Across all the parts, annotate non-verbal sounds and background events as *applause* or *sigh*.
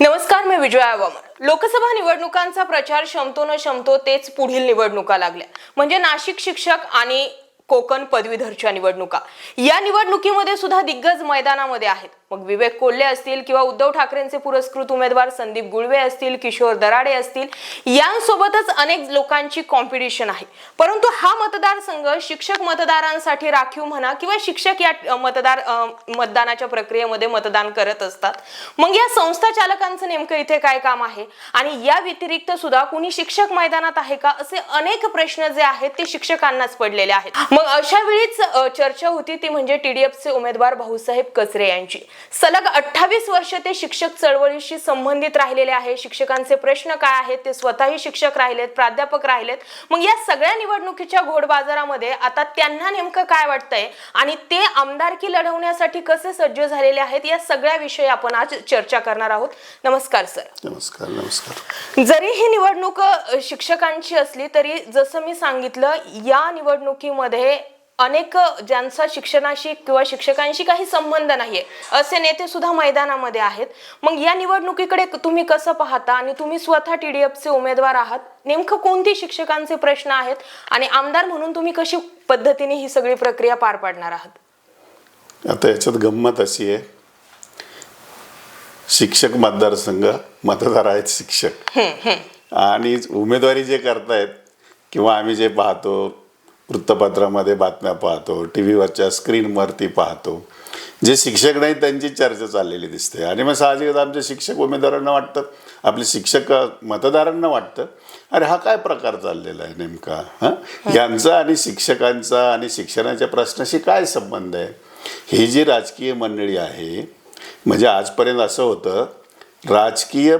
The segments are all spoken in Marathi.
नमस्कार मी विजया वामन लोकसभा निवडणुकांचा प्रचार शमतो न शमतो तेच पुढील निवडणुका लागल्या. म्हणजे नाशिक शिक्षक आणि कोकण पदवीधरच्या निवडणुका. या निवडणुकीमध्ये सुद्धा दिग्गज मैदानामध्ये आहेत. मग विवेक कोल्हे असतील किंवा उद्धव ठाकरेंचे पुरस्कृत उमेदवार संदीप गुळवे असतील किशोर दराडे असतील यांसोबतच अनेक लोकांची कॉम्पिटिशन आहे. परंतु हा मतदारसंघ शिक्षक मतदारांसाठी राखीव म्हणा किंवा शिक्षक या मतदार मतदानाच्या प्रक्रियेमध्ये मतदान करत असतात. मग या संस्था चालकांचं नेमकं इथे काय काम आहे? आणि या व्यतिरिक्त सुद्धा कुणी शिक्षक मैदानात आहे का? असे अनेक प्रश्न जे आहेत ते शिक्षकांनाच पडलेले आहेत. मग अशा वेळीच चर्चा होती ती म्हणजे टीडीएफचे उमेदवार भाऊसाहेब कचरे यांची. सलग अठ्ठावीस वर्ष ते शिक्षक चळवळीशी संबंधित राहिलेले आहे. शिक्षकांचे प्रश्न काय आहेत? ते स्वतःही शिक्षक राहिलेत प्राध्यापक राहिलेत. मग या सगळ्या निवडणुकीच्या घोड बाजारामध्ये आता त्यांना नेमकं काय वाटतंय? आणि ते आमदारकी लढवण्यासाठी कसे सज्ज झालेले आहेत? या सगळ्या विषयी आपण आज चर्चा करणार आहोत. नमस्कार सर. नमस्कार नमस्कार. जरी ही निवडणूक शिक्षकांची असली तरी जसं मी सांगितलं या निवडणुकीमध्ये अनेक ज्यांचा शिक्षणाशी किंवा शिक्षकांशी काही संबंध नाहीये असे नेते सुद्धा मैदानामध्ये आहेत. मग या निवडणुकीकडे तुम्ही कसं पाहता आणि तुम्ही स्वतः टीडीएफचे उमेदवार आहात? नेमकं कोणती शिक्षकांचे प्रश्न आहेत? आणि आमदार म्हणून तुम्ही कशी पद्धतीने ही सगळी प्रक्रिया पार पाडणार आहात? आता याच्यात गंमत अशी आहे. शिक्षक मतदारसंघ मतदार आहेत शिक्षक. आणि उमेदवारी जे करतायत किंवा आम्ही जे पाहतो वृत्तपत्रामध्ये बातम्या पाहतो टी व्हीवरच्या स्क्रीनवरती पाहतो. जे शिक्षक नाही त्यांची चर्चा चाललेली दिसते. आणि मग साहजिकच आमच्या शिक्षक उमेदवारांना वाटतं आपले शिक्षक मतदारांना वाटतं अरे हा काय प्रकार चाललेला आहे नेमका हां? यांचा आणि शिक्षकांचा आणि शिक्षणाच्या प्रश्नाशी काय संबंध आहे? ही जी राजकीय मंडळी आहे म्हणजे आजपर्यंत असं होतं राजकीय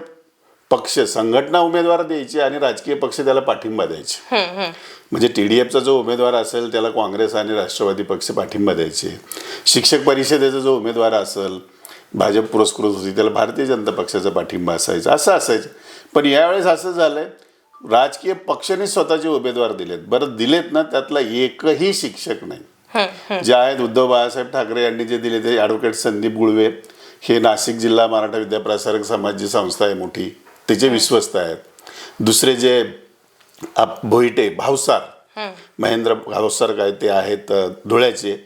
पक्ष संघटना उमेदवार द्यायची आणि राजकीय पक्ष त्याला पाठिंबा द्यायचे. म्हणजे टी डी एफचा जो उमेदवार असेल त्याला काँग्रेस आणि राष्ट्रवादी पक्ष पाठिंबा द्यायचे. शिक्षक परिषदेचा जो उमेदवार असेल भाजप पुरस्कृत होती त्याला भारतीय जनता पक्षाचा पाठिंबा असायचा. असं असायचं. पण यावेळेस असं झालंय राजकीय पक्षाने स्वतःचे उमेदवार दिलेत. बरं दिलेत ना त्यातला एकही शिक्षक नाही. जे आहेत उद्धव बाळासाहेब ठाकरे यांनी जे दिले ते ॲडव्होकेट संदीप गुळवे. हे नाशिक जिल्हा मराठा विद्याप्रसारक समाज जी संस्था आहे मोठी. त्याचे विश्वस्त आहेत. दुसरे जे भोईटे भावसार महेंद्र भावसार काय ते आहेत धुळ्याचे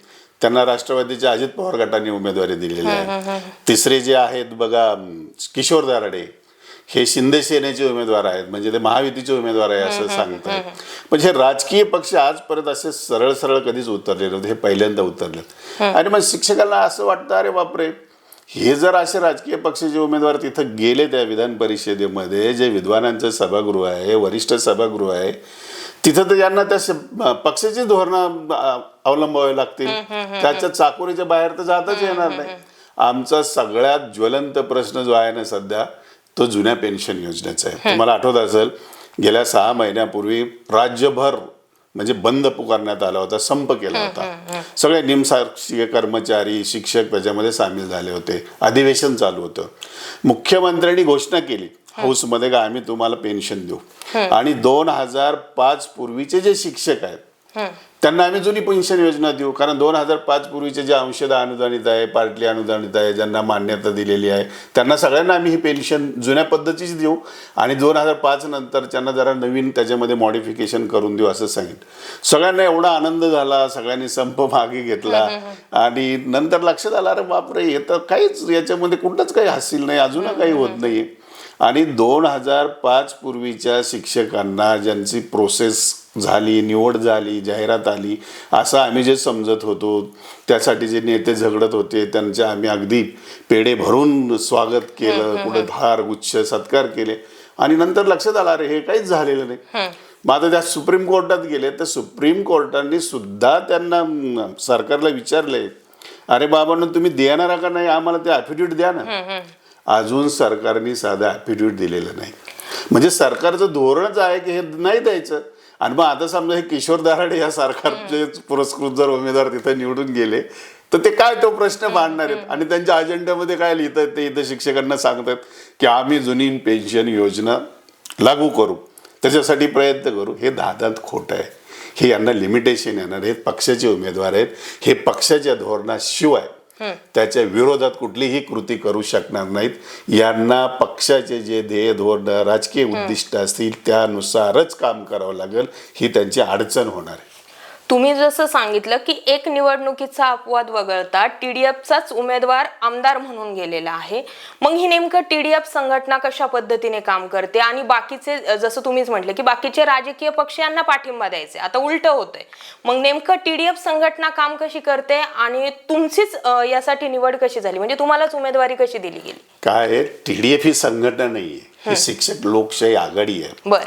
त्यांना राष्ट्रवादीच्या अजित पवार गटाने उमेदवारी दिलेली आहे. तिसरे जे आहेत बघा किशोर दाराडे हे शिंदे सेनेचे उमेदवार आहेत. म्हणजे ते महायुतीचे उमेदवार आहे असं सांगतात म्हणजे हे राजकीय पक्ष आजपर्यंत असे सरळ सरळ कधीच उतरले नव्हते हे पहिल्यांदा उतरले आणि मग शिक्षकांना असं वाटतं अरे बापरे हे जर असे राजकीय पक्षाचे उमेदवार तिथं गेले त्या विधान परिषदेमध्ये जे विद्वानांचं सभागृह आहे वरिष्ठ सभागृह आहे तिथं तर यांना त्या पक्षाची धोरणं अवलंबावी लागतील. त्याच्या चाकोरीच्या बाहेर तर जाताच येणार नाही. आमचा सगळ्यात ज्वलंत प्रश्न जो आहे ना सध्या तो जुन्या पेन्शन योजनेचा आहे. तुम्हाला आठवत असेल गेल्या सहा महिन्यापूर्वी राज्यभर म्हणजे बंद पुकारण्यात आला होता संप केला होता. सगळे निमशासकीय कर्मचारी शिक्षक त्याच्यामध्ये सामील झाले होते. अधिवेशन चालू होतं. मुख्यमंत्र्यांनी घोषणा केली हाऊसमध्ये का आम्ही तुम्हाला पेन्शन देऊ? आणि दोन हजार पाच पूर्वीचे जे शिक्षक आहेत त्यांना आम्ही जुनी पेन्शन योजना देऊ. कारण दोन हजार पाच पूर्वीचे जे अंशदा अनुदानित आहे पार्टली अनुदानित आहे ज्यांना मान्यता दिलेली आहे त्यांना सगळ्यांना आम्ही ही पेन्शन जुन्या पद्धतीची देऊ. आणि दोन हजार पाच नंतर त्यांना जरा नवीन त्याच्यामध्ये मॉडिफिकेशन करून देऊ असं सांगितलं. सगळ्यांना एवढा आनंद झाला सगळ्यांनी संप मागे घेतला. आणि नंतर लक्षात आलं अरे बापरे हे तर काहीच याच्यामध्ये कुठलंच काही हासिल नाही अजून काही होत नाहीये. आणि दोन हजार पाच पूर्वीच्या शिक्षकांना ज्यांची प्रोसेस झाली निवड झाली जाहिरात आली असं आम्ही जे समजत होतो त्यासाठी जे नेते झगडत होते त्यांचे आम्ही अगदी पेढे भरून स्वागत केलं कुठे धार गुच्छ सत्कार केले. आणि नंतर लक्षात आलं अरे हे काहीच झालेलं नाही. मग आता त्या सुप्रीम कोर्टात गेले तर सुप्रीम कोर्टाने सुद्धा त्यांना सरकारला विचारले अरे बाबांनो तुम्ही देणार का नाही? आम्हाला ते ॲफिडेविट द्या ना. अजून सरकारने साधं ॲफिडेविट दिलेलं नाही. म्हणजे सरकारचं धोरणच आहे की हे नाही द्यायचं. आणि मग आता समजा हे किशोर दराडे या सरकारचे पुरस्कृत जर उमेदवार तिथं निवडून गेले तर ते काय तो प्रश्न मांडणार आहेत? आणि त्यांच्या अजेंड्यामध्ये काय लिहितात ते इथं शिक्षकांना सांगतात की आम्ही जुनी पेन्शन योजना लागू करू. त्याच्यासाठी प्रयत्न करू. हे दादात खोटं आहे. हे यांना लिमिटेशन येणार. हे पक्षाचे उमेदवार आहेत. हे पक्षाच्या धोरणाशिवाय त्याच्या विरोधात कुठलीही कृती करू शकणार नाहीत. यांना पक्षाचे जे ध्येय धोरण राजकीय उद्दिष्ट असतील त्यानुसारच काम करावं लागेल. ही त्यांची अडचण होणार आहे. तुम्ही जसं सांगितलं की एक निवडणुकीचा अपवाद वगळता टीडीएफचाच उमेदवार आमदार म्हणून गेलेला आहे. मग ही नेमकं टीडीएफ संघटना कशा पद्धतीने काम करते आणि बाकीचे जसं तुम्हीच म्हटलं की बाकीचे राजकीय पक्ष यांना पाठिंबा द्यायचे. आता उलट होतंय. मग नेमकं टीडीएफ संघटना काम कशी करते आणि तुमचीच यासाठी निवड कशी झाली? म्हणजे तुम्हालाच उमेदवारी कशी दिली गेली? काय टीडीएफ ही संघटना नाही आहे ही. शिक्षक लोकशाही आघाडी आहे. बरं.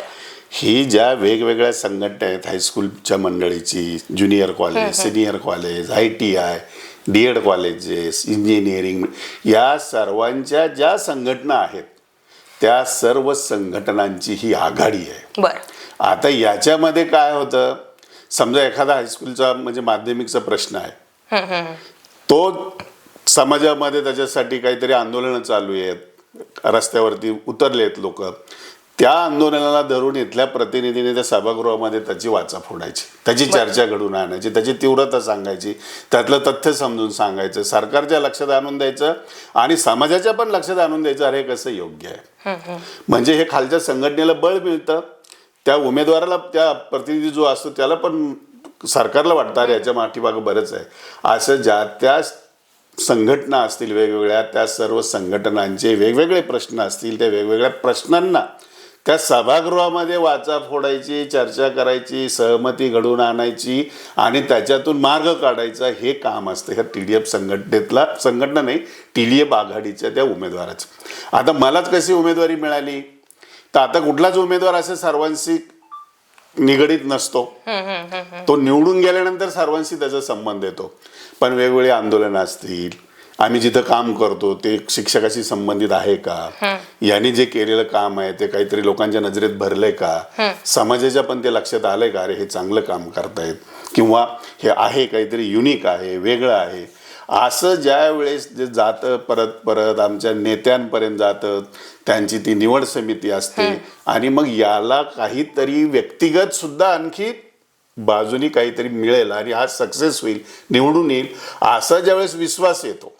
ही ज्या वेगवेगळ्या संघटना आहेत हायस्कूलच्या मंडळीची junior college senior college I T I D Ed colleges engineering या सर्वांच्या ज्या संघटना आहेत त्या सर्व संघटनांची ही आघाडी आहे. आता याच्यामध्ये काय होतं? समजा एखादा हायस्कूलचा म्हणजे माध्यमिकचा प्रश्न आहे. तो समाजामध्ये त्याच्यासाठी काहीतरी आंदोलनं चालू आहेत. रस्त्यावरती उतरलेत लोक. त्या आंदोलनाला धरून इथल्या प्रतिनिधीने त्या सभागृहामध्ये त्याची वाचा फोडायची. त्याची चर्चा घडून आणायची त्याची तीव्रता सांगायची त्यातलं तथ्य समजून सांगायचं. सरकारच्या लक्षात आणून द्यायचं आणि समाजाच्या पण लक्षात आणून द्यायचं अरे हे कसं योग्य आहे. म्हणजे हे खालच्या संघटनेला बळ मिळतं त्या उमेदवाराला त्या प्रतिनिधी जो असतो त्याला पण सरकारला वाटतं अरे याच्या पाठीमागं बरंच आहे. असं ज्या त्या संघटना असतील वेगवेगळ्या त्या सर्व संघटनांचे वेगवेगळे प्रश्न असतील त्या वेगवेगळ्या प्रश्नांना त्या सभागृहामध्ये वाचा फोडायची चर्चा करायची सहमती घडवून आणायची आणि त्याच्यातून मार्ग काढायचा हे काम असतं ह्या टी डी एफ संघटनेतला संघटना नाही टी डी एफ आघाडीच्या त्या उमेदवाराचं. आता मलाच कशी उमेदवारी मिळाली? तर आता कुठलाच उमेदवार असे सर्वांशी निगडीत नसतो. तो निवडून गेल्यानंतर सर्वांशी त्याचा संबंध येतो. पण वेगवेगळी आंदोलनं असतील आम्ही जिथं काम करतो ते शिक्षकाशी संबंधित आहे का? यांनी जे केलेलं काम आहे ते काहीतरी लोकांच्या नजरेत भरलंय का? समाजाच्या पण ते लक्षात आलंय का? अरे हे चांगलं काम करतायत. किंवा हे आहे काहीतरी युनिक आहे वेगळं आहे. असं ज्या वेळेस जे जातं परत परत आमच्या नेत्यांपर्यंत जातं त्यांची ती निवड समिती असते. आणि मग याला काहीतरी व्यक्तिगत सुद्धा आणखी बाजूनी काहीतरी मिळेल आणि हा सक्सेस होईल निवडून येईल असा ज्यावेळेस विश्वास येतो.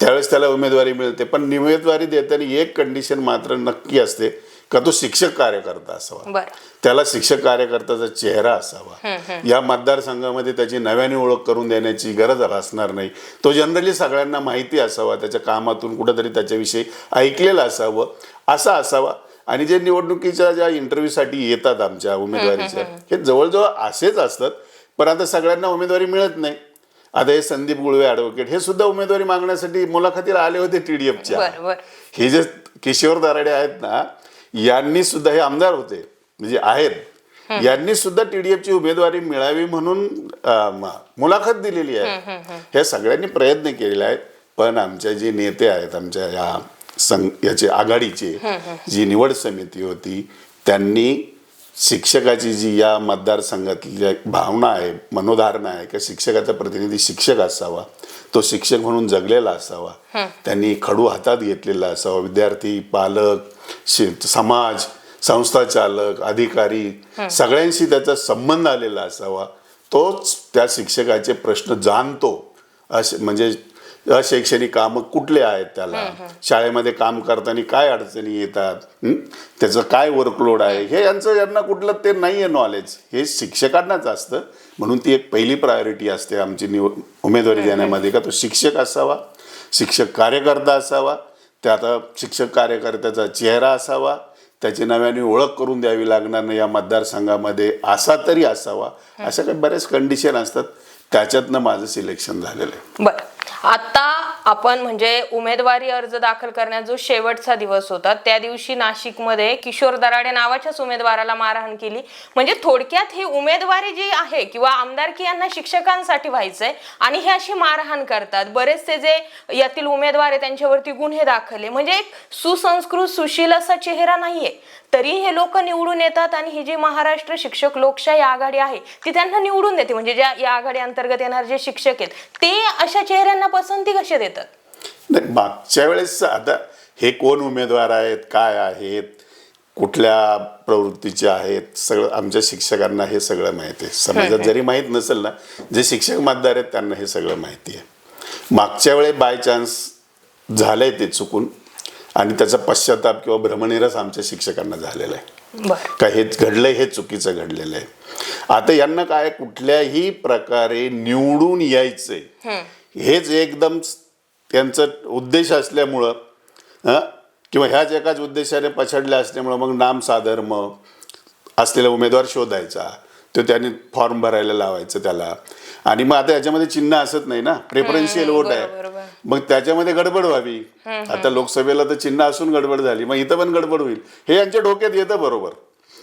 त्यावेळेस त्याला उमेदवारी मिळते. पण उमेदवारी देताना एक कंडिशन मात्र नक्की असते का तो शिक्षक कार्यकर्ता असावा. त्याला शिक्षक कार्यकर्त्याचा चेहरा असावा. या मतदारसंघामध्ये त्याची नव्याने ओळख करून देण्याची गरज भासणार नाही. तो जनरली सगळ्यांना माहिती असावा त्याच्या कामातून कुठंतरी त्याच्याविषयी ऐकलेलं असावं असा असावा. आणि जे निवडणुकीच्या ज्या इंटरव्ह्यूसाठी येतात आमच्या उमेदवारीच्या हे जवळजवळ असेच असतात. पण आता सगळ्यांना उमेदवारी मिळत नाही. आता हे संदीप गुळवे ॲडव्होकेट हे सुद्धा उमेदवारी मागण्यासाठी मुलाखतीला आले होते टीडीएफच्या बरं बरं. हे जे किशोर दराडे आहेत ना यांनी सुद्धा हे आमदार होते म्हणजे आहेत यांनी सुद्धा टीडीएफची उमेदवारी मिळावी म्हणून मुलाखत दिलेली आहे. हे सगळ्यांनी प्रयत्न केलेले आहेत पण आमचे जे नेते आहेत आमच्या या संघ याचे आघाडीचे जी निवड समिती होती त्यांनी शिक्षकाची जी या मतदारसंघातली भावना आहे मनोधारणा आहे की शिक्षकाचा प्रतिनिधी शिक्षक असावा तो शिक्षक म्हणून जगलेला असावा त्यांनी खडू हातात घेतलेला असावा. विद्यार्थी पालक समाज संस्था चालक अधिकारी सगळ्यांशी त्याचा संबंध आलेला असावा. तोच त्या शिक्षकाचे प्रश्न जाणतो. असे म्हणजे अशैक्षणिक कामं कुठले आहेत त्याला? शाळेमध्ये काम करताना काय अडचणी येतात? त्याचं काय वर्कलोड आहे? हे यांचं यांना कुठलं ते नाही आहे नॉलेज हे शिक्षकांनाच असतं. म्हणून ती एक पहिली प्रायोरिटी असते आमची निव उमेदवारी देण्यामध्ये. का तो शिक्षक असावा शिक्षक कार्यकर्ता असावा त्यात शिक्षक कार्यकर्त्याचा चेहरा असावा त्याची नव्याने ओळख करून द्यावी लागणार नाही या मतदारसंघामध्ये असा तरी असावा. अशा काही बऱ्याच कंडिशन असतात. त्याच्यातनं माझं सिलेक्शन झालेलं आहे. बर. आता आपण म्हणजे उमेदवारी अर्ज दाखल करण्याचा जो शेवटचा दिवस होता त्या दिवशी नाशिकमध्ये किशोर दराडे नावाच्याच उमेदवाराला मारहाण केली. म्हणजे थोडक्यात ही उमेदवारी जी आहे किंवा आमदारकी यांना शिक्षकांसाठी व्हायचंय आणि हे अशी मारहाण करतात. बरेचसे जे यातील उमेदवार आहे त्यांच्यावरती गुन्हे दाखल म्हणजे एक सुसंस्कृत सुशील असा चेहरा नाहीये. तरी हे लोक निवडून येतात आणि ही जी महाराष्ट्र शिक्षक लोकशाही आघाडी आहे ती त्यांना निवडून देते. म्हणजे ज्या या आघाडी अंतर्गत येणारे जे शिक्षक आहेत ते अशा चेहऱ्यांना पसंती कशी देतात? नाही मागच्या वेळेस आता हे कोण उमेदवार आहेत काय आहेत कुठल्या प्रवृत्तीचे आहेत सगळं आमच्या शिक्षकांना हे सगळं माहिती आहे. समाजात जरी माहीत नसेल ना जे शिक्षक मतदार आहेत त्यांना हे सगळं माहिती आहे. मागच्या वेळे बाय चान्स झालंय ते चुकून आणि त्याचा पश्चाताप किंवा भ्रमनिरस आमच्या शिक्षकांना झालेला आहे. का हे घडलंय हे चुकीचं घडलेलं आहे. आता यांना काय कुठल्याही प्रकारे निवडून यायचंय हेच एकदम त्यांचं उद्देश असल्यामुळं हं, किंवा ह्याच एकाच उद्देशाने पछाडले असल्यामुळं मग नाम साधर्म असलेला उमेदवार शोधायचा. तो त्यांनी फॉर्म भरायला लावायचं त्याला. आणि मग आता याच्यामध्ये चिन्ह असत नाही ना? प्रेफरन्शियल वोट आहे. मग त्याच्यामध्ये गडबड व्हावी. आता लोकसभेला तर चिन्ह असून गडबड झाली. मग इथं पण गडबड होईल. हे यांच्या डोक्यात येतं बरोबर.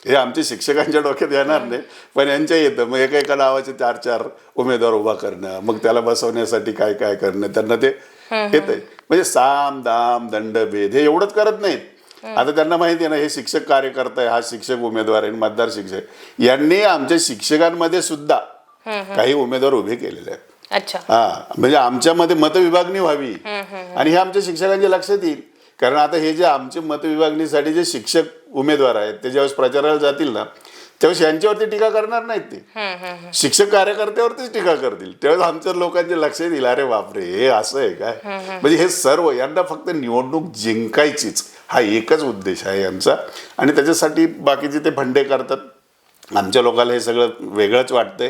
हे आमच्या शिक्षकांच्या डोक्यात येणार नाही. पण यांच्या येतं. मग एका एका नावाचे चार चार उमेदवार उभा करणं. मग त्याला बसवण्यासाठी काय काय करणं? त्यांना ते येतंय म्हणजे साम दाम दंड भेद हे एवढंच करत नाहीत. आता त्यांना माहिती आहे ना हे शिक्षक कार्यकर्ता आहे हा शिक्षक उमेदवार आहे मतदार शिक्षक यांनी आमच्या शिक्षकांमध्ये सुद्धा काही उमेदवार उभे केलेले आहेत. अच्छा. हा म्हणजे आमच्यामध्ये मतविभागणी व्हावी. आणि हे आमच्या शिक्षकांच्या लक्षात येईल. कारण आता हे जे आमचे मतविभागणीसाठी जे शिक्षक उमेदवार आहेत ते ज्यावेळेस प्रचाराला जातील ना त्यावेळेस यांच्यावरती टीका करणार नाहीत ते. शिक्षक कार्यकर्त्यावरतीच टीका करतील. त्यावेळेस आमच्या लोकांच्या लक्षात येईल अरे बापरे हे असं आहे काय? म्हणजे हे सर्व यांना फक्त निवडणूक जिंकायचीच हा एकच उद्देश आहे यांचा. आणि त्याच्यासाठी बाकीचे ते भंडे करतात. आमच्या लोकांना हे सगळं वेगळंच वाटतंय.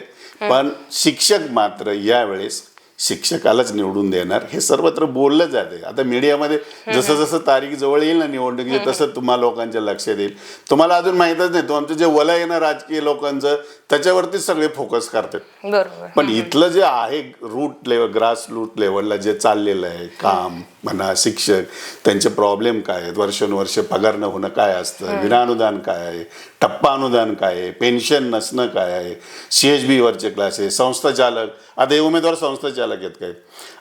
पण शिक्षक मात्र यावेळेस शिक्षकालाच निवडून देणार हे सर्वत्र बोललं जाते. आता मीडियामध्ये जसं जसं तारीख जवळ येईल ना निवडणुकीची तसं तुम्हा लोकांच्या लक्षात येईल. तुम्हाला अजून माहीतच नाही तुमचं जे वलय आहे ना राजकीय लोकांचं त्याच्यावरतीच सगळे फोकस करतात. बरोबर. पण इथलं जे आहे रूट लेवल ग्रास रूट लेवलला जे चाललेलं आहे काम म्हणा शिक्षक त्यांचे प्रॉब्लेम काय आहेत? वर्षानुवर्ष पगार न होणं काय असतं? विनानुदान काय आहे? टप्पा अनुदान काय आहे? पेन्शन नसणं काय आहे? सी एच बीवरचे क्लासेस संस्था चालक आता हे उमेदवार संस्था चालक आहेत काय?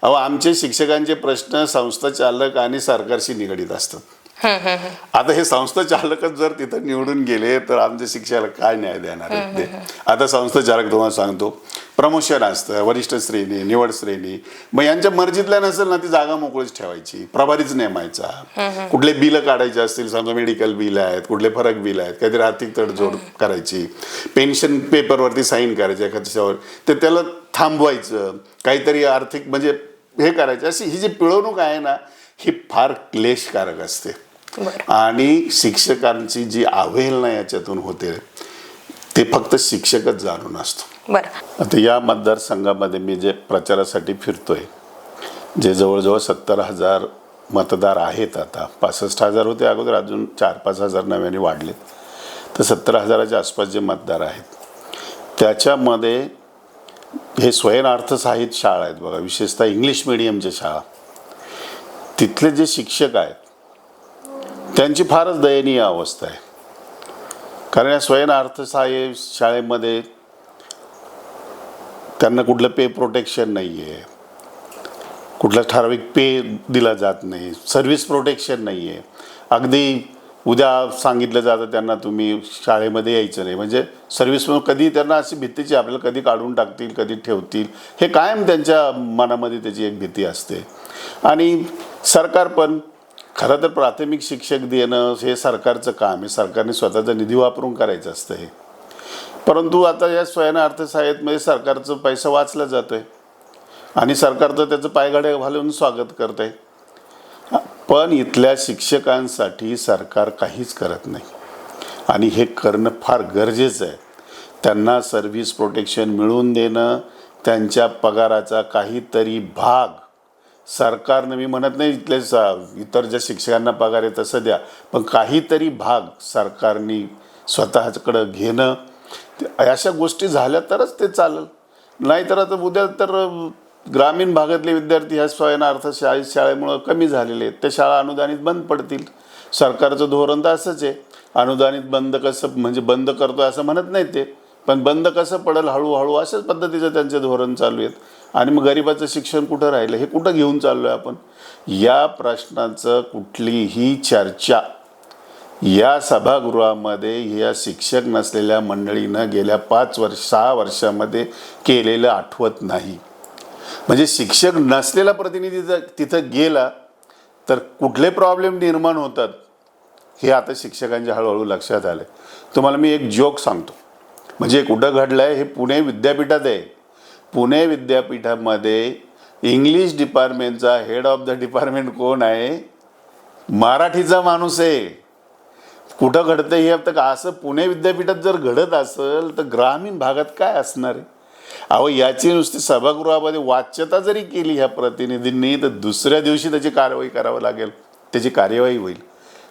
अहो आमचे शिक्षकांचे प्रश्न संस्था चालक आणि सरकारशी निगडीत असतात. *laughs* आता हे संस्था चालकच जर तिथं निवडून गेले तर आमच्या शिक्षकाला काय न्याय देणार आहेत ते? *laughs* आता संस्था चालक तुम्हाला सांगतो प्रमोशन असतं वरिष्ठ श्रेणी निवड श्रेणी मग यांच्या मर्जीतल्या नसेल ना ती जागा मोकळीच ठेवायची प्रभारीच नेमायचा. *laughs* कुठले बिलं काढायचे असतील समजा मेडिकल बिल आहेत कुठले फरक बिल आहेत काहीतरी आर्थिक तडजोड करायची पेन्शन पेपरवरती साईन करायचे एखाद्यावर तर त्याला थांबवायचं काहीतरी आर्थिक म्हणजे हे करायचं अशी ही जी पिळवणूक आहे ना ही फार क्लेशकारक असते. आणि शिक्षकांची जी अवहेलना याच्यातून होते ते फक्त शिक्षकच जाणून असतो. आता या मतदारसंघामध्ये मी जे प्रचारासाठी फिरतोय जे जवळजवळ सत्तर हजार मतदार आहेत आता पासष्ट हजार होते अगोदर अजून चार पाच हजार नव्याने वाढलेत. तर सत्तर हजाराच्या आसपास जे मतदार आहेत त्याच्यामध्ये हे स्वयंअर्थसहाय्यित शाळा आहेत बघा विशेषतः इंग्लिश मिडियमच्या शाळा. तिथले जे शिक्षक आहेत त्यांची फारच दयनीय अवस्था आहे. कारण या स्वयं अर्थसहाय्य शाळेमध्ये त्यांना कुठलं पे प्रोटेक्शन नाही आहे कुठला ठराविक पे दिला जात नाही. सर्व्हिस प्रोटेक्शन नाही आहे अगदी उद्या सांगितलं जातं त्यांना तुम्ही शाळेमध्ये यायचं नाही. म्हणजे सर्व्हिस कधी त्यांना अशी भीतीची आपल्याला कधी काढून टाकतील कधी ठेवतील हे कायम त्यांच्या मनामध्ये त्याची एक भीती असते. आणि सरकार पण खरं तर प्राथमिक शिक्षक देणं हे सरकारचं काम आहे. सरकारने स्वतःचा निधी वापरून करायचं असतं हे. परंतु आता या स्वयं अर्थसहाय्यतमध्ये सरकारचं पैसा वाचला जातो आहे आणि सरकार तर त्याचं पायघड्या घालून स्वागत करत आहे पण इथल्या शिक्षकांसाठी सरकार काहीच करत नाही. आणि हे करणं फार गरजेचं आहे. त्यांना सर्व्हिस प्रोटेक्शन मिळवून देणं त्यांच्या पगाराचा काहीतरी भाग सरकारनं मी म्हणत नाही इथले इतर ज्या शिक्षकांना पगार आहे तसं द्या. पण काहीतरी भाग सरकारने स्वतःकडं घेणं अशा गोष्टी झाल्या तरच ते चालेल. नाहीतर आता उद्या तर ग्रामीण भागातले विद्यार्थी ह्या स्वयंअर्थ शाळे शाळेमुळं कमी झालेले आहेत. त्या शाळा अनुदानित बंद पडतील. सरकारचं धोरण तर असंच आहे. अनुदानित बंद कसं म्हणजे बंद करतो असं म्हणत नाही ते. पण बंद कसं पडेल हळूहळू अशाच पद्धतीचं त्यांचे धोरण चालू आहेत. आणि मग गरिबाचं शिक्षण कुठं राहिलं? हे कुठं घेऊन चाललो आहे आपण? या प्रश्नाचं कुठलीही चर्चा या सभागृहामध्ये या शिक्षक नसलेल्या मंडळीनं गेल्या पाच वर्ष सहा वर्षामध्ये केलेलं आठवत नाही. म्हणजे शिक्षक नसलेला प्रतिनिधी जर तिथं गेला तर कुठले प्रॉब्लेम निर्माण होतात हे आता शिक्षकांच्या हळूहळू लक्षात आलं तुम्हाला मी एक जोक सांगतो. म्हणजे कुठं घडलं आहे हे पुणे विद्यापीठात आहे. पुणे विद्यापीठामध्ये इंग्लिश डिपार्टमेंटचा हेड ऑफ द डिपार्टमेंट कोण आहे? मराठीचा माणूस आहे. कुठं घडतं हे तर असं पुणे विद्यापीठात जर घडत असेल तर ग्रामीण भागात काय असणार आहे? अहो याची नुसती सभागृहामध्ये वाच्यता जरी केली ह्या प्रतिनिधींनी तर दुसऱ्या दिवशी त्याची कारवाई करावं लागेल. त्याची कार्यवाही होईल.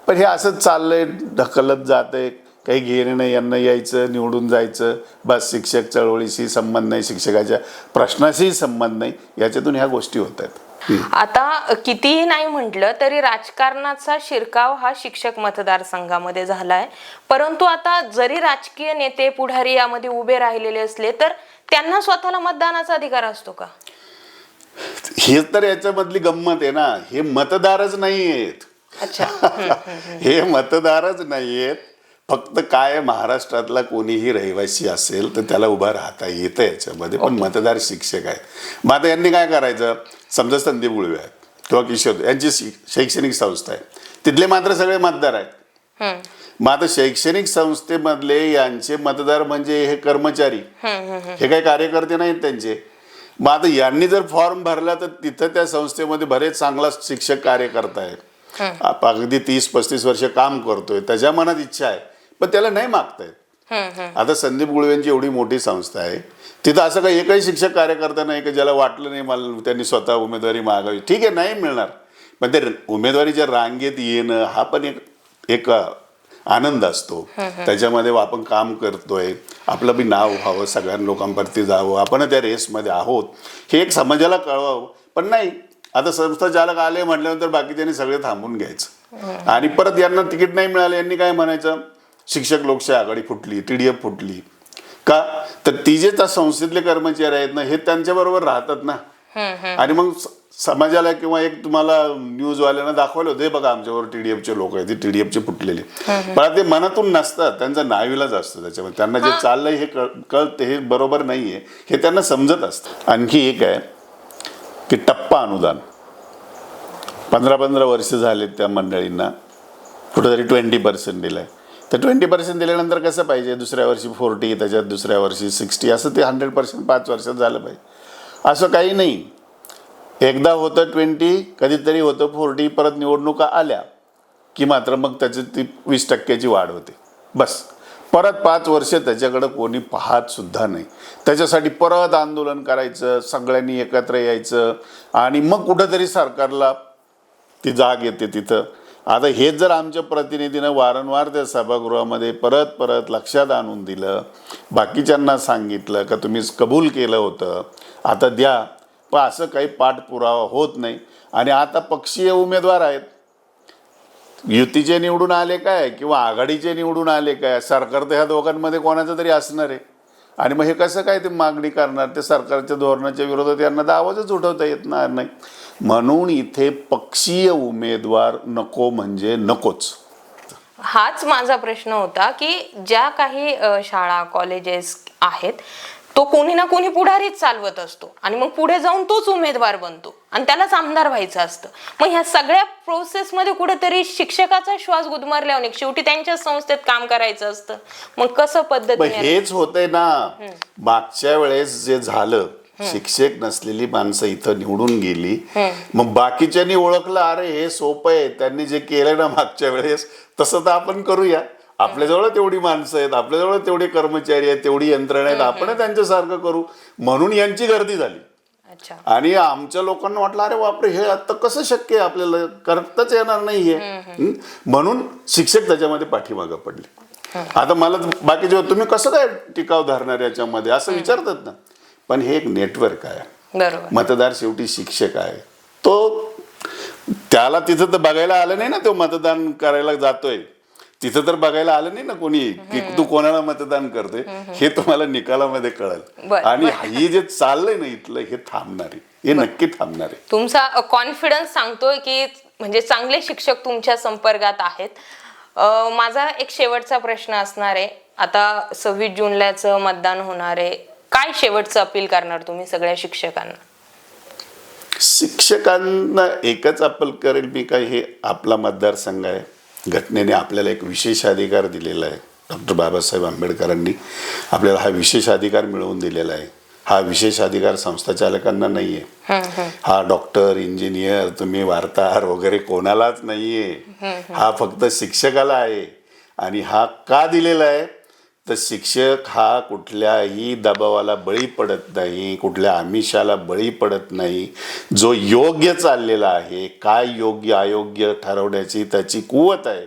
पण हे असंच आहे ढकलत जात आहे काही घेणं नाही यांना यायचं निवडून जायचं. बस शिक्षक चळवळीशी संबंध नाही शिक्षकाच्या प्रश्नाशीही संबंध नाही. याच्यातून ह्या गोष्टी होत आहेत. आता कितीही नाही म्हटलं तरी राजकारणाचा शिरकाव हा शिक्षक मतदारसंघामध्ये झालाय. परंतु आता जरी राजकीय नेते पुढारी यामध्ये उभे राहिलेले असले तर त्यांना स्वतःला मतदानाचा अधिकार असतो का? हे तर याच्यामधली गंमत आहे ना. हे मतदारच नाही आहेत अच्छा. *laughs* हे मतदारच नाही आहेत फक्त काय महाराष्ट्रातला कोणीही रहिवासी असेल तर त्याला उभा राहता येतं याच्यामध्ये पण मतदार शिक्षक आहेत. मग आता यांनी काय करायचं? समजा संदीप गुळवे आहेत किंवा किशोर यांची शैक्षणिक संस्था आहे. तिथले मात्र सगळे मतदार आहेत. मग आता शैक्षणिक संस्थेमधले यांचे मतदार म्हणजे हे कर्मचारी. हे काही कार्यकर्ते नाहीत त्यांचे. मग आता यांनी जर फॉर्म भरला तर तिथं त्या संस्थेमध्ये बरेच चांगला शिक्षक कार्य करतायत आप- अगदी तीस पस्तीस वर्ष काम करतोय. त्याच्या मनात इच्छा आहे. पण त्याला नाही मागतायत. आता संदीप गुळवेंची एवढी मोठी संस्था आहे. तिथं असं काही एकही शिक्षक कार्यकर्ता नाही की ज्याला वाटलं नाही मला त्यांनी स्वतः उमेदवारी मागावी. ठीक आहे नाही मिळणार. पण ते उमेदवारीच्या रांगेत येणं हा पण एक एक आनंद असतो. त्याच्यामध्ये आपण काम करतोय. आपलं बी नाव व्हावं सगळ्या लोकांवरती जावं. आपण त्या रेसमध्ये आहोत. हे एक समाजाला कळवावं. पण नाही. आता संस्था चालक आले म्हटल्यानंतर बाकीच्यांनी सगळे थांबून घ्यायचं. आणि परत यांना तिकीट नाही मिळालं यांनी काय म्हणायचं? शिक्षक लोकशाही आघाडी फुटली टी डी एफ फुटली. का? तर ती जे त्या संस्थेतले कर्मचारी आहेत ना हे त्यांच्याबरोबर राहतात ना. आणि मग समाजाला किंवा एक तुम्हाला न्यूजवाल्यांना दाखवलं होतं "हे बघा आमच्यावर टीडीएफचे लोक आहेत ते टीडीएफचे फुटलेले. पण ते मनातून नसतात त्यांचा नाविलाज असतो त्याच्यामध्ये. त्यांना जे चाललंय हे कळ कळते हे बरोबर नाहीये हे त्यांना समजत असतं. आणखी एक आहे की टप्पा अनुदान. पंधरा पंधरा वर्ष झालेत त्या मंडळींना. कुठेतरी ट्वेंटी पर्सेंट दिलंय. तर ट्वेंटी पर्सेंट दिल्यानंतर कसं पाहिजे? दुसऱ्या वर्षी फोर्टी त्याच्यात दुसऱ्या वर्षी सिक्स्टी असं ते हंड्रेड पर्सेंट पाच वर्षात झालं पाहिजे. असं काही नाही. एकदा होतं ट्वेंटी कधीतरी होतं फोर्टी परत निवडणुका आल्या की मात्र मग त्याची ती वीस टक्क्याची वाढ होते. बस. परत पाच वर्ष त्याच्याकडं कोणी पाहत सुद्धा नाही. त्याच्यासाठी परत आंदोलन करायचं सगळ्यांनी एकत्र यायचं आणि मग कुठंतरी सरकारला ती जाग येते तिथं. आता हेच जर आमच्या प्रतिनिधीनं वारंवार त्या सभागृहामध्ये परत परत लक्षात आणून दिलं बाकीच्यांना सांगितलं का तुम्ही कबूल केलं होतं आता द्या. पण असं काही पाठपुरावा होत नाही. आणि आता पक्षीय उमेदवार आहेत. युतीचे निवडून आले काय किंवा आघाडीचे निवडून आले काय? सरकार तर ह्या दोघांमध्ये कोणाचं तरी असणार आहे. आणि मग हे कसं काय ते मागणी करणार? ते सरकारच्या धोरणाच्या विरोधात यांना तर आवाजच उठवता येणार नाही. म्हणून इथे पक्षीय उमेदवार नको म्हणजे नकोच. हाच माझा प्रश्न होता की ज्या काही शाळा कॉलेजेस आहेत तो कोणी ना कोणी पुढारीच चालवत असतो आणि मग पुढे जाऊन तोच उमेदवार बनतो आणि त्यालाच आमदार व्हायचं असतं. मग ह्या सगळ्या प्रोसेसमध्ये कुठेतरी शिक्षकाचा श्वास गुदमारल्यावर. शेवटी त्यांच्या संस्थेत काम करायचं असतं. मग कसं पण पद्धतीने हेच होतंय ना. मागच्या वेळेस जे झालं शिक्षक नसलेली माणसं इथं निवडून गेली. मग बाकीच्यांनी ओळखलं अरे हे सोपं आहे. त्यांनी जे केलं ना मागच्या वेळेस तसं तर आपण करूया. आपल्याजवळ तेवढी माणसं आहेत आपल्याजवळ तेवढे कर्मचारी आहेत तेवढी यंत्रणा आहेत. आपण त्यांच्यासारखं करू. म्हणून यांची गर्दी झाली. आणि आमच्या लोकांना वाटलं अरे बापरे हे आता कसं शक्य आहे आपल्याला? करताच येणार नाहीये हं? म्हणून शिक्षक त्याच्यामध्ये पाठीमागं पडले. आता मला बाकीचे तुम्ही कसं काय टिकाव धरणार याच्यामध्ये? असं विचारतात ना. पण हे एक नेटवर्क आहे. मतदार शेवटी शिक्षक आहे. तो त्याला तिथं तर बघायला आलं नाही ना तो मतदान करायला जातोय. तिथं तर बघायला आलं नाही ना कोणी की तू कोणाला मतदान करतोय हे तुम्हाला निकालामध्ये कळेल. आणि हे जे चाललंय ना इथलं हे थांबणार आहे हे नक्की थांबणार. आहे तुमचा कॉन्फिडन्स सांगतोय की म्हणजे चांगले शिक्षक तुमच्या संपर्कात आहेत. माझा एक शेवटचा प्रश्न असणार आहे. आता सव्वीस जूनलाचं मतदान होणार आहे. शेवटचं अपील करणार तुम्ही सगळ्या शिक्षकांना? शिक्षकांना एकच अपील करेल मी काय हे आपला मतदारसंघ आहे. घटनेने आपल्याला एक विशेष अधिकार दिलेला आहे. डॉक्टर बाबासाहेब आंबेडकरांनी आपल्याला हा विशेष अधिकार मिळवून दिलेला आहे. हा विशेष अधिकार संस्था चालकांना नाहीये हा डॉक्टर इंजिनियर तुम्ही वार्ताहर वगैरे कोणालाच नाहीये. हा फक्त शिक्षकाला आहे. आणि हा का दिलेला आहे? तर शिक्षक हा कुठल्याही दबावाला बळी पडत नाही कुठल्या आमिषाला बळी पडत नाही. जो योग्य चाललेला आहे काय योग्य अयोग्य ठरवण्याची त्याची कुवत आहे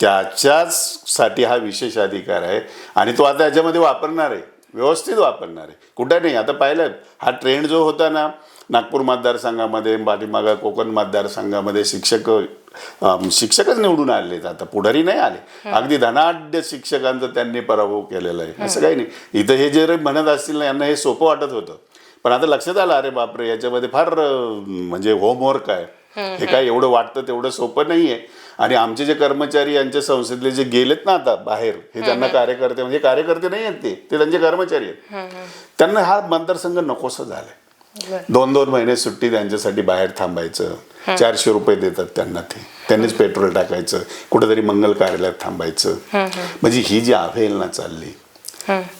त्याच्याच साठी हा विशेष अधिकार आहे. आणि तो आता याच्यामध्ये वापरणार आहे व्यवस्थित वापरणार आहे. कुठे नाही आता पाहिलं हा ट्रेंड जो होता ना नागपूर मतदारसंघामध्ये पाठीमागा कोकण मतदारसंघामध्ये शिक्षक शिक्षकच निवडून आले आता पुढारी नाही आले. अगदी धनाढ्य शिक्षकांचा त्यांनी पराभव केलेला आहे. असं काही नाही. इथं हे जे म्हणत असतील ना यांना हे सोपं वाटत होतं. पण आता लक्षात आलं अरे बापरे याच्यामध्ये फार म्हणजे होमवर्क आहे. हे काय एवढं वाटतं तेवढं सोपं नाहीये. आणि आमचे जे कर्मचारी यांच्या संसदेतले जे गेलेत ना आता बाहेर हे त्यांना कार्यकर्ते म्हणजे कार्यकर्ते नाही आहेत ते ते त्यांचे कर्मचारी आहेत. त्यांना हा मतदारसंघ नकोसा झालाय. दोन दोन महिने सुट्टी त्यांच्यासाठी बाहेर थांबायचं. चारशे रुपये देतात त्यांना ते. त्यांनीच पेट्रोल टाकायचं. कुठेतरी मंगल कार्यालयात थांबायचं. म्हणजे ही जी अवहेलना चालली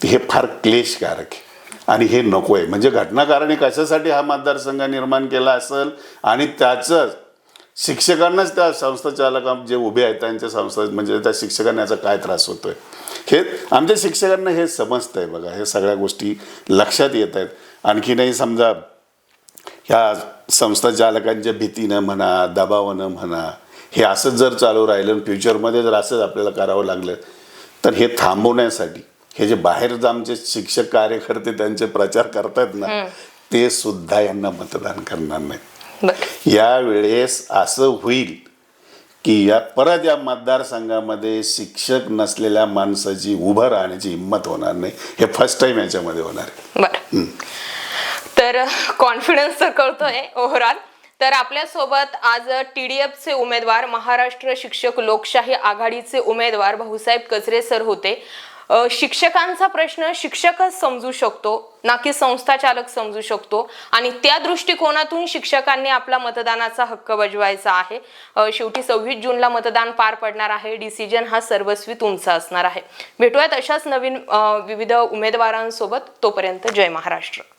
हे. फार क्लेशकारक आहे. आणि हे नको आहे म्हणजे घटनाकारणी कशासाठी हा मतदारसंघ निर्माण केला असेल? आणि त्याचं शिक्षकांनाच त्या संस्था चालक जे उभे आहेत त्यांच्या संस्था म्हणजे त्या शिक्षकांना याचा काय त्रास होतोय? हे आमच्या शिक्षकांना हे समजतंय बघा. हे सगळ्या गोष्टी लक्षात येत आहेत. आणखी नाही समजा ह्या संस्था चालकांच्या भीतीनं म्हणा दबावानं म्हणा हे असंच जर चालू राहिलं फ्युचरमध्ये जर असंच आपल्याला करावं लागलं तर हे थांबवण्यासाठी हे जे बाहेर जे आमचे शिक्षक कार्यकर्ते त्यांचे प्रचार करतात ना ते सुद्धा यांना मतदान करणार नाही बर. यावेळेस असं होईल की या परत या मतदारसंघामध्ये शिक्षक नसलेल्या माणसाची उभं राहण्याची हिंमत होणार नाही. हे फर्स्ट टाइम याच्यामध्ये होणार आहे. तर कॉन्फिडन्स तर कळतोय ओव्हरऑल तर आपल्यासोबत आज एफचे उमेदवार महाराष्ट्र शिक्षक लोकशाही आघाडीचे उमेदवार भाऊसाहेब कचरे सर होते. शिक्षकांचा प्रश्न शिक्षकच समजू शकतो ना की संस्था चालक समजू शकतो. आणि त्या दृष्टिकोनातून शिक्षकांनी आपला मतदानाचा हक्क बजवायचा आहे. शेवटी सव्वीस जूनला मतदान पार पडणार आहे. डिसिजन हा सर्वस्वी तुमचा असणार आहे. भेटूयात अशाच नवीन विविध उमेदवारांसोबत. तोपर्यंत जय महाराष्ट्र.